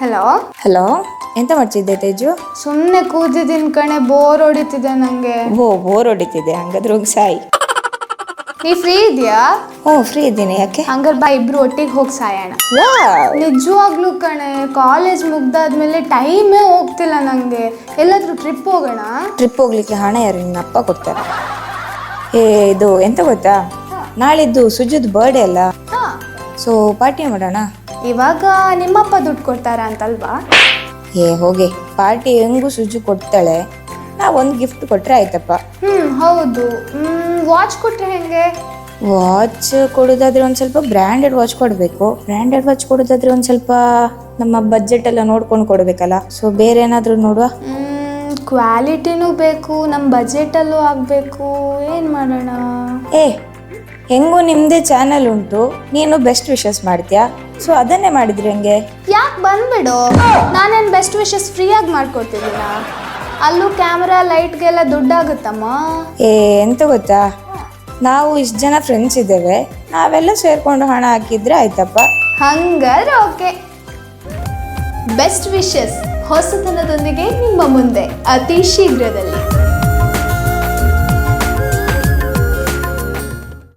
Hello hello ಎಂತ ಮಾಡ್ತಿದ್ದೆ ತೇಜು? ಸುಮ್ಮನೆ ಕೂತಿದ್ದೀನಿ ಕಣೆ ಬೋರ್ ಹೊಡಿತಿದೆ ನಂಗೆ. ಓ ಬೋರ್ ಹೊಡಿತಿದೆ ಹಂಗಾದ್ರೆ ಹೋಗಿ ಸಾಯಿ. ನೀ ಫ್ರೀ ಇದೆಯಾ? ಓ ಫ್ರೀ ಇದ್ದೀನಿ ಯಾಕೆ? ಹಂಗಾರೆ ಬಾ ಇಬ್ರು ಒಟ್ಟಿಗೆ ಹೋಗಿ ಸಾಯೋಣ. ನಿಜವಾಗ್ಲೂ ಕಣೆ ಕಾಲೇಜ್ ಮುಗ್ದಾದ್ಮೇಲೆ ಟೈಮೇ ಹೋಗ್ತಿಲ್ಲ ನಂಗೆ. ಎಲ್ಲಾದ್ರೂ ಟ್ರಿಪ್ ಹೋಗೋಣ? ಟ್ರಿಪ್ ಹೋಗ್ಲಿಕ್ಕೆ ಹಣ ಯಾರು ನಿನ್ನ ಅಪ್ಪ ಕೊಡ್ತಾರೆ? ಏ ಇದು ಎಂತ ಗೊತ್ತಾ? ನಾಳಿದ್ದು ಸುಜಿದ್ ಬರ್ಡೇ ಅಲ್ಲ. ಸೊ ಪಾರ್ಟಿ ಮಾಡೋಣ? ಇವಾಗ ನಿಮ್ಮಪ್ಪ ದುಡ್ಡು ಕೊಡ್ತಾರ ಅಂತಲ್ವಾ? ಏ ಹೋಗಿ. ಪಾರ್ಟಿ ಹೆಂಗೂ ಸುಜು ಕೊಡ್ತಾಳೆ. ನಾ ಒಂದು ಗಿಫ್ಟ್ ಕೊಟ್ರೆ ಆಯ್ತಪ್ಪ. ಹ್ಮ್ ಹೌದು. ವಾಚ್ ಕೊಟ್ರೆ ಹೆಂಗೆ? ವಾಚ್ ಕೊಡೋದಾದ್ರೆ ಒಂದು ಸ್ವಲ್ಪ ಬ್ರ್ಯಾಂಡೆಡ್ ವಾಚ್ ಕೊಡಬೇಕು. ಬ್ರ್ಯಾಂಡೆಡ್ ವಾಚ್ ಕೊಡೋದಾದ್ರೆ ಒಂದು ಸ್ವಲ್ಪ ನಮ್ಮ ಬಜೆಟ್ ಎಲ್ಲ ನೋಡ್ಕೊಂಡು ಕೊಡಬೇಕಲ್ಲ. ಸೊ ಬೇರೆ ಏನಾದರೂ ನೋಡುವ? ಕ್ವಾಲಿಟಿನೂ ಬೇಕು ನಮ್ಮ ಬಜೆಟಲ್ಲೂ ಆಗಬೇಕು. ಏನು ಮಾಡೋಣ? ಏ ಹೆಂಗೂ ನಿಮ್ಮದೇ ಚಾನಲ್ ಉಂಟು ನೀನು ಬೆಸ್ಟ್ ವಿಶಸ್ ಮಾಡ್ತೀಯಾ? ಸೊ ಅದನ್ನೇ ಮಾಡಿದ್ರೆ ಹೆಂಗೆ? ಯಾಕೆ ಬಂದ್ಬಿಡು? ನಾನೇನು ಬೆಸ್ಟ್ ವಿಶಸ್ ಫ್ರೀಯಾಗಿ ಮಾಡ್ಕೊಡ್ತಿದ್ದೀನ? ಅಲ್ಲೂ ಕ್ಯಾಮ್ರಾ ಲೈಟ್ಗೆಲ್ಲ ದುಡ್ಡಾಗುತ್ತಮ್ಮ. ಏ ಎಂತ ಗೊತ್ತಾ? ನಾವು ಇಷ್ಟು ಜನ ಫ್ರೆಂಡ್ಸ್ ಇದ್ದೇವೆ. ನಾವೆಲ್ಲ ಸೇರ್ಕೊಂಡು ಹಣ ಹಾಕಿದ್ರೆ ಆಯ್ತಪ್ಪ. ಹಂಗಾದ್ರೆ ಓಕೆ. ಬೆಸ್ಟ್ ವಿಶಸ್ ಹೊಸತನದೊಂದಿಗೆ ನಿಮ್ಮ ಮುಂದೆ ಅತಿ ಶೀಘ್ರದಲ್ಲಿ.